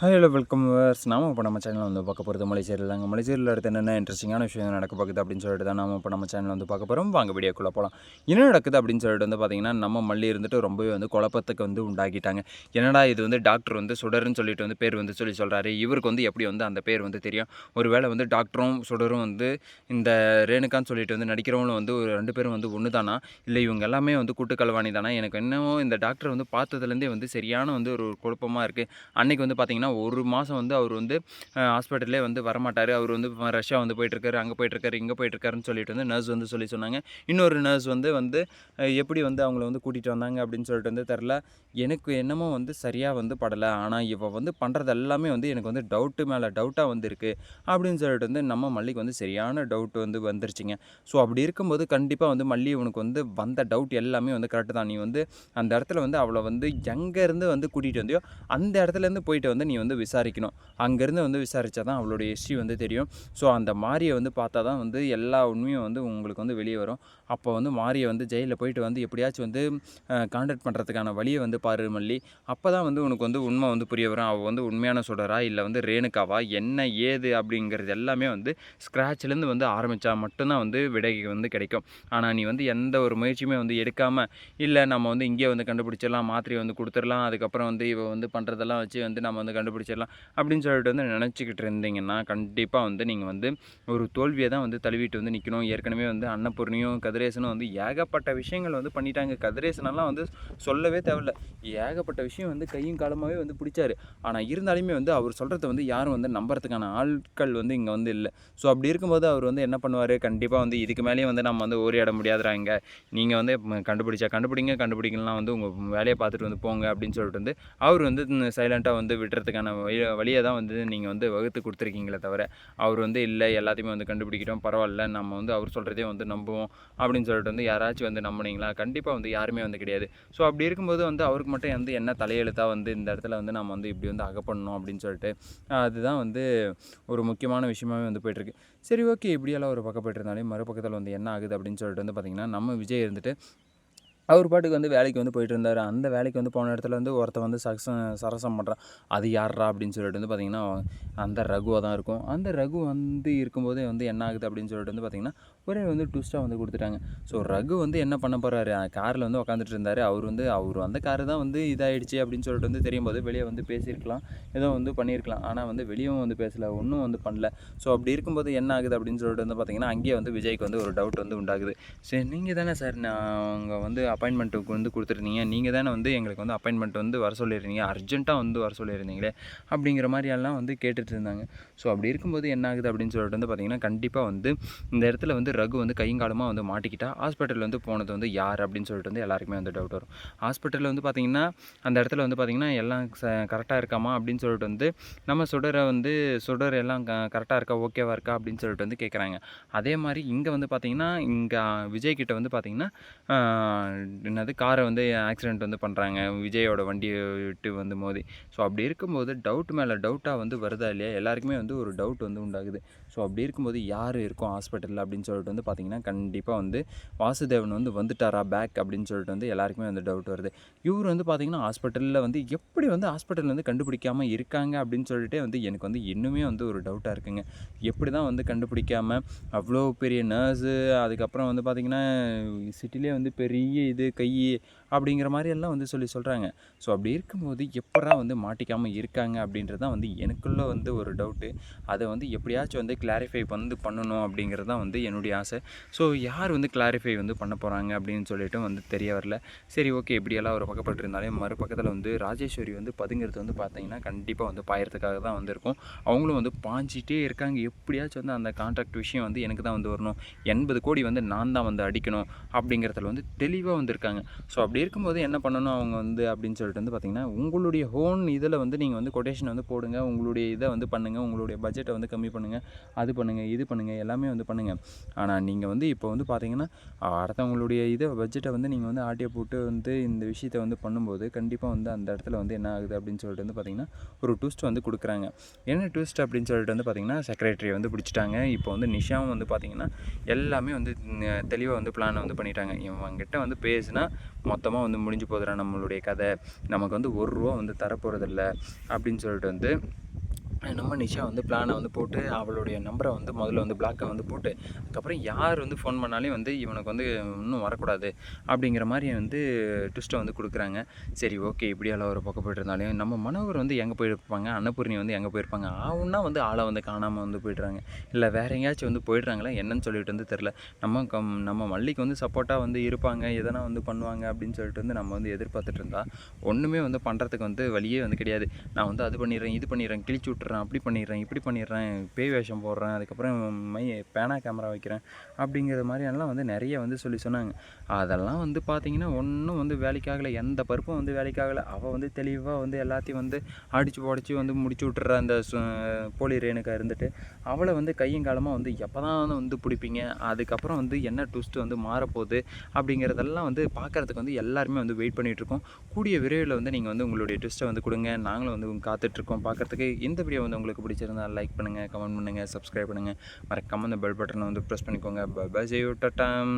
Hello welcome verse நாம இப்போ நம்ம சேனலில் வந்து பார்க்க போகிறது மலைச்சேரியில் தாங்க. மலைச்சேரியில் அடுத்து என்னென்ன இன்ட்ரெஸ்டிங்கான விஷயம் நடக்க பார்க்குது அப்படின்னு சொல்லிட்டு தான் நாம இப்போ நம்ம சேனலில் வந்து பார்க்க போகிறோம் வாங்க வீடியோக்குள்ளே போகலாம் என்ன நடக்குது அப்படின்னு சொல்லிட்டு வந்து பார்த்திங்கன்னா நம்ம மல்லி இருந்துட்டு ரொம்பவே வந்து குழப்பத்துக்கு வந்து உண்டாக்கிட்டாங்க. என்னடா இது வந்து டாக்டர் வந்து சுடர்னு சொல்லிட்டு வந்து பேர் வந்து சொல்லி சொல்கிறாரு இவருக்கு வந்து எப்படி வந்து அந்த பேர் வந்து தெரியும்? ஒரு வேளை வந்து டாக்டரும் சுடரும் வந்து இந்த ரேணுகான்னு சொல்லிட்டு வந்து நடிக்கிறவங்களும் வந்து ஒரு ரெண்டு பேரும் வந்து ஒன்று தானா இல்லை இவங்க எல்லாமே வந்து கூட்டு தானா எனக்கு என்னவோ இந்த டாக்டர் வந்து பார்த்ததுலேருந்தே வந்து சரியான வந்து ஒரு குழப்பமாக இருக்குது அன்றைக்கி வந்து பார்த்திங்கன்னா ஒரு மாதம் வந்து அவர் வந்து ஹாஸ்பிட்டல்லே வந்து வரமாட்டார். அவர் வந்து ரஷ்யா வந்து போயிட்டுருக்காரு அங்கே போயிட்டுருக்காரு இங்கே போயிட்டுருக்காருன்னு சொல்லிட்டு வந்து நர்ஸ் வந்து சொல்லி சொன்னாங்க. இன்னொரு நர்ஸ் வந்து வந்து எப்படி வந்து அவங்கள வந்து கூட்டிகிட்டு வந்தாங்க அப்படின்னு சொல்லிட்டு வந்து தெரில. எனக்கு என்னமோ வந்து சரியாக வந்து படலை. ஆனால் இவள் வந்து பண்ணுறது எல்லாமே வந்து எனக்கு வந்து டவுட்டு மேலே டவுட்டாக வந்துருக்கு அப்படின்னு சொல்லிட்டு வந்து நம்ம மல்லிக்கு வந்து சரியான டவுட் வந்து வந்துருச்சுங்க. ஸோ அப்படி இருக்கும்போது கண்டிப்பாக வந்து மல்லி உனக்கு வந்து வந்த டவுட் எல்லாமே வந்து கரெக்டு தான். நீ வந்து அந்த இடத்துல வந்து அவளை வந்து எங்கேருந்து வந்து கூட்டிகிட்டு வந்தியோ அந்த இடத்துலேருந்து போயிட்டு வந்து நீ வந்து விசாரிக்கணும். அங்கேருந்து வந்து விசாரித்தா தான் அவளுடைய ஹிஸ்ட்ரி வந்து தெரியும். ஸோ அந்த மாரியை வந்து பார்த்தா தான் வந்து எல்லா உண்மையும் வந்து உங்களுக்கு வந்து வெளியே வரும். அப்போ வந்து மாரியை வந்து ஜெயிலில் போயிட்டு வந்து எப்படியாச்சும் வந்து காண்டாக்ட் பண்ணுறதுக்கான வழியை வந்து பாரு மல்லி. அப்போ தான் வந்து உனக்கு வந்து உண்மை வந்து புரிய வரும். அவள் வந்து உண்மையான சுடரா இல்லை வந்து ரேணுக்காவா என்ன ஏது அப்படிங்கிறது எல்லாமே வந்து ஸ்க்ராட்ச்லேருந்து வந்து ஆரம்பித்தா மட்டும்தான் வந்து விடை வந்து கிடைக்கும். ஆனால் நீ வந்து எந்த ஒரு முயற்சியுமே வந்து எடுக்காமல் இல்லை நம்ம வந்து இங்கே வந்து கண்டுபிடிச்சிடலாம் மாத்திரை வந்து கொடுத்துடலாம் அதுக்கப்புறம் வந்து இவ வந்து பண்ணுறதெல்லாம் வச்சு வந்து நம்ம வந்து கண்டுபிடிச்சிடலாம் அப்படின்னு சொல்லிட்டு வந்து நினச்சிக்கிட்டு இருந்தீங்கன்னா கண்டிப்பாக வந்து நீங்கள் வந்து ஒரு தோல்வியை தான் வந்து தழுவிட்டு வந்து நிற்கணும் ஏற்கனவே வந்து அன்னபூர்ணியும் கதிரேசனும் வந்து ஏகப்பட்ட விஷயங்கள் வந்து பண்ணிட்டாங்க. கதிரேசனெல்லாம் வந்து சொல்லவே தேவையில்ல. ஏகப்பட்ட விஷயம் வந்து கையும் காலமாகவே வந்து பிடிச்சாரு. ஆனால் இருந்தாலுமே வந்து அவர் சொல்கிறத வந்து யாரும் வந்து நம்புறதுக்கான ஆட்கள் வந்து இங்கே வந்து இல்லை. ஸோ அப்படி இருக்கும்போது அவர் வந்து என்ன பண்ணுவார்? கண்டிப்பாக வந்து இதுக்கு மேலேயும் வந்து நம்ம வந்து ஓரியாட முடியாதுறாங்க நீங்கள் வந்து கண்டுபிடிச்சா கண்டுபிடிங்க கண்டுபிடிக்கலாம் வந்து உங்கள் வேலையை பார்த்துட்டு வந்து போங்க அப்படின்னு சொல்லிட்டு வந்து அவர் வந்து சைலண்ட்டாக வந்து விடுறதுக்கு பண்ணுறதுக்கான வழியை தான் வந்து நீங்கள் வந்து வகுத்து கொடுத்துருக்கீங்களே தவிர அவர் வந்து இல்லை எல்லாத்தையுமே வந்து கண்டுபிடிக்கிறோம் பரவாயில்ல நம்ம வந்து அவர் சொல்கிறதே வந்து நம்புவோம் அப்படின்னு சொல்லிட்டு வந்து யாராச்சும் வந்து நம்புனீங்களா? கண்டிப்பாக வந்து யாருமே வந்து கிடையாது. ஸோ அப்படி இருக்கும்போது வந்து அவருக்கு மட்டும் வந்து என்ன தலையெழுத்தாக வந்து இந்த இடத்துல வந்து நம்ம வந்து இப்படி வந்து அகப்படணும் அப்படின்னு சொல்லிட்டு அதுதான் வந்து ஒரு முக்கியமான விஷயமாவே வந்து போயிட்டுருக்கு. சரி ஓகே இப்படியெல்லாம் ஒரு பக்கம் போயிட்டு இருந்தாலே மறுபக்கத்தில் வந்து என்ன ஆகுது அப்படின்னு சொல்லிட்டு வந்து பார்த்திங்கன்னா நம்ம விஜய் இருந்துட்டு அவர் பாட்டுக்கு வந்து வேலைக்கு வந்து போயிட்டு இருந்தார் அந்த வேலைக்கு வந்து போன இடத்துல வந்து ஒருத்தன் வந்து சக்சம் சரசம் பண்ணுறான் அது யார்ரா அப்படின்னு சொல்லிட்டு வந்து பார்த்திங்கன்னா அந்த ரகுவாக தான் இருக்கும். அந்த ரகு வந்து இருக்கும்போதே வந்து என்ன ஆகுது அப்படின்னு சொல்லிட்டு வந்து பார்த்திங்கன்னா ஒரே வந்து ட்விஸ்ட்டாக வந்து கொடுத்துட்டாங்க. ஸோ ரகு வந்து என்ன பண்ண போகிறாரு காரில் வந்து உட்காந்துட்டு இருந்தார். அவர் வந்து அவர் அந்த காரு தான் வந்து இதாகிடுச்சு அப்படின்னு சொல்லிட்டு வந்து தெரியும் போது வெளியே வந்து பேசியிருக்கலாம். ஏதோ வந்து பண்ணியிருக்கலாம். ஆனால் வந்து வெளியும் வந்து பேசலை. ஒன்றும் வந்து பண்ணல. ஸோ அப்படி இருக்கும்போது என்ன ஆகுது அப்படின்னு சொல்லிட்டு வந்து பார்த்திங்கன்னா அங்கேயே வந்து விஜய்க்கு வந்து ஒரு டவுட் வந்து உண்டாகுது. சரி நீங்கள் தானே சார் நான் அவங்க வந்து அப்பாயின்மெண்ட்டுக்கு வந்து கொடுத்துருந்தீங்க. நீங்கள் தானே வந்து எங்களுக்கு வந்து அப்பாயின்மெண்ட் வந்து வர சொல்லியிருந்தீங்க. அர்ஜென்ட்டாக வந்து வர சொல்லியிருந்தீங்களே அப்படிங்கிற மாதிரியெல்லாம் வந்து கேட்டுட்டு இருந்தாங்க. ஸோ அப்படி இருக்கும்போது என்ன ஆகுது அப்படின்னு சொல்லிட்டு வந்து பார்த்திங்கன்னா கண்டிப்பாக வந்து இந்த இடத்துல வந்து ரகு வந்து கையங்காலமாக வந்து மாட்டிக்கிட்டா ஹாஸ்பிட்டலில் வந்து போனது வந்து யார் அப்படின்னு சொல்லிட்டு வந்து எல்லாருக்குமே வந்து டவுட் வரும். ஹாஸ்பிட்டலில் வந்து பார்த்திங்கன்னா அந்த இடத்துல வந்து பார்த்திங்கன்னா எல்லாம் கரெக்டாக இருக்காமா அப்படின்னு சொல்லிட்டு வந்து நம்ம சுடரை வந்து சுடர் எல்லாம் கரெக்டாக இருக்கா ஓகேவா இருக்கா அப்படின்னு சொல்லிட்டு வந்து கேட்குறாங்க அதே மாதிரி இங்கே வந்து பார்த்திங்கன்னா இங்கே விஜய்கிட்ட வந்து பார்த்திங்கன்னா என்னது காரை வந்து ஆக்சிடெண்ட் வந்து பண்ணுறாங்க விஜயோட வண்டியை விட்டு வந்து மோதி. ஸோ அப்படி இருக்கும்போது டவுட் மேலே டவுட்டாக வந்து வருதா இல்லையா? எல்லாருக்குமே வந்து ஒரு டவுட் வந்து உண்டாகுது. ஸோ அப்படி இருக்கும்போது யார் இருக்கும் ஹாஸ்பிட்டலில் அப்படின்னு சொல்லிட்டு வந்து பார்த்திங்கன்னா கண்டிப்பாக வந்து வாசுதேவன் வந்து வந்துட்டாரா பேக் அப்படின்னு சொல்லிட்டு வந்து எல்லாருக்குமே வந்து டவுட் வருது. இவர் வந்து பார்த்திங்கன்னா ஹாஸ்பிட்டலில் வந்து எப்படி வந்து ஹாஸ்பிட்டலில் வந்து கண்டுபிடிக்காமல் இருக்காங்க அப்படின்னு சொல்லிட்டு வந்து எனக்கு வந்து இன்னுமே வந்து ஒரு டவுட்டாக இருக்குங்க. எப்படி தான் வந்து கண்டுபிடிக்காமல் அவ்வளோ பெரிய நர்ஸு அதுக்கப்புறம் வந்து பார்த்திங்கன்னா சிட்டிலே வந்து பெரிய இது கை அப்படிங்கிற மாதிரி எல்லாம் வந்து சொல்லி சொல்கிறாங்க ஸோ அப்படி இருக்கும்போது எப்படா வந்து மாட்டிக்காமல் இருக்காங்க அப்படின்றது தான் வந்து எனக்குள்ளே வந்து ஒரு டவுட்டு அதை வந்து எப்படியாச்சும் வந்து கிளாரிஃபை வந்து பண்ணணும் அப்படிங்கிறது தான் வந்து என்னுடைய ஆசை. ஸோ யார் வந்து கிளாரிஃபை வந்து பண்ண போகிறாங்க அப்படின்னு சொல்லிட்டு வந்து தெரிய வரல. சரி ஓகே இப்படியெல்லாம் ஒரு பக்கப்பட்டு இருந்தாலே மறுபக்கத்தில் வந்து ராஜேஸ்வரி வந்து பதுங்கிறது வந்து பார்த்தீங்கன்னா கண்டிப்பாக வந்து பாயறதுக்காக தான் வந்திருக்கும் அவங்களும் வந்து பாஞ்சிட்டே இருக்காங்க. எப்படியாச்சும் வந்து அந்த கான்ட்ராக்ட் விஷயம் வந்து எனக்கு தான் வந்து வரணும். எண்பது கோடி வந்து நான் தான் வந்து அடிக்கணும் அப்படிங்கிறதுல வந்து தெளிவாக வந்திருக்காங்க ஸோ அப்படி இருக்கும்போது என்ன பண்ணணும் அவங்க வந்து அப்படின்னு சொல்லிட்டு வந்து பார்த்திங்கன்னா உங்களுடைய ஹோன் இதில் வந்து நீங்கள் வந்து கொட்டேஷன் வந்து போடுங்க. உங்களுடைய இதை வந்து பண்ணுங்கள் உங்களுடைய பட்ஜெட்டை வந்து கம்மி பண்ணுங்கள் அது பண்ணுங்கள் இது பண்ணுங்கள் எல்லாமே வந்து பண்ணுங்கள் ஆனால் நீங்கள் வந்து இப்போ வந்து பார்த்தீங்கன்னா அடுத்தவங்களுடைய இதை பட்ஜெட்டை வந்து நீங்கள் வந்து ஆட்டியை போட்டு வந்து இந்த விஷயத்தை வந்து பண்ணும்போது கண்டிப்பாக வந்து அந்த இடத்துல வந்து என்ன ஆகுது அப்படின்னு சொல்லிட்டு வந்து பார்த்தீங்கன்னா ஒரு ட்விஸ்ட் வந்து கொடுக்குறாங்க. என்ன ட்விஸ்ட் அப்படின்னு சொல்லிட்டு வந்து பார்த்தீங்கன்னா செக்ரட்டரி வந்து பிடிச்சிட்டாங்க. இப்போ வந்து நிஷாவும் வந்து பார்த்தீங்கன்னா எல்லாமே வந்து தெளிவாக வந்து பிளானை வந்து பண்ணிட்டாங்க. இவங்கிட்ட வந்து பேசுனா மொத்தமாக வந்து முடிஞ்சு போதுடா நம்மளுடைய கதை. நமக்கு வந்து ஒரு ரூபா வந்து தரப்போகிறதில்ல அப்படின்னு சொல்லிட்டு வந்து நம்ம நிஷா வந்து பிளானை வந்து போட்டு அவளுடைய நம்பரை வந்து முதல்ல வந்து பிளாக்கை வந்து போட்டு அதுக்கப்புறம் யார் வந்து ஃபோன் பண்ணாலே வந்து இவனுக்கு வந்து இன்னும் வரக்கூடாது அப்படிங்கிற மாதிரி வந்து ட்விஸ்ட்டை வந்து கொடுக்குறாங்க. சரி ஓகே இப்படியெல்லாம் ஒரு பக்கம் போயிட்டு இருந்தாலும் நம்ம மனோகர் வந்து எங்கே போயிருப்பாங்க? அன்னபூர்ணி வந்து எங்கே போயிருப்பாங்க? ஆவுன்னா வந்து ஆளை வந்து காணாமல் வந்து போயிடுறாங்க. இல்லை வேற எங்கேயாச்சும் வந்து போயிடுறாங்களா? என்னன்னு சொல்லிட்டு வந்து தெரில நம்ம கம் நம்ம மல்லிக்கு வந்து சப்போர்ட்டாக வந்து இருப்பாங்க. எதனா வந்து பண்ணுவாங்க அப்படின்னு சொல்லிட்டு வந்து நம்ம வந்து எதிர்பார்த்துட்டு இருந்தால் ஒன்றுமே வந்து பண்ணுறதுக்கு வந்து வழியே வந்து கிடையாது. நான் வந்து அது பண்ணிடுறேன் இது பண்ணிடுறேன் கிழிச்சு விட்டுறேன். அப்படி பண்ணிடுறேன் இப்படி பண்ணிடுறேன் பேய் வேஷம் போடுறேன் அதுக்கப்புறம் மை பேனா கேமரா வைக்கிறேன் அப்படிங்கிற மாதிரியெல்லாம் வந்து நிறைய வந்து சொல்லி சொன்னாங்க. அதெல்லாம் வந்து பார்த்தீங்கன்னா ஒன்றும் வந்து வேலைக்காகலை எந்த பருப்பும் வந்து வேலைக்காகலை அவள் வந்து தெளிவாக வந்து எல்லாத்தையும் வந்து அடித்து உடச்சி வந்து முடிச்சு விட்டுற அந்த சு- போலி ரேணுக்கா இருந்துட்டு அவளை வந்து கையும் காலமாக வந்து எப்போ தான் வந்து பிடிப்பீங்க? அதுக்கப்புறம் வந்து என்ன ட்விஸ்ட்டு வந்து மாறப்போகுது? அப்படிங்கிறதெல்லாம் வந்து பார்க்குறதுக்கு வந்து எல்லாருமே வந்து வெயிட் பண்ணிகிட்ருக்கோம் கூடிய விரைவில் வந்து நீங்கள் வந்து உங்களுடைய ட்விஸ்ட்டை வந்து கொடுங்க. நாங்களும் வந்து காத்துட்ருக்கோம் பார்க்குறதுக்கு இந்த வீடியோ வந்து உங்களுக்கு பிடிச்சிருந்தா லைக் பண்ணுங்கள் கமெண்ட் பண்ணுங்கள் சப்ஸ்கிரைப் பண்ணுங்கள் மறக்காமல் அந்த பெல் பட்டனை வந்து ப்ரெஸ் பண்ணிக்கோங்க. பை ஜெயோ டட்டாம்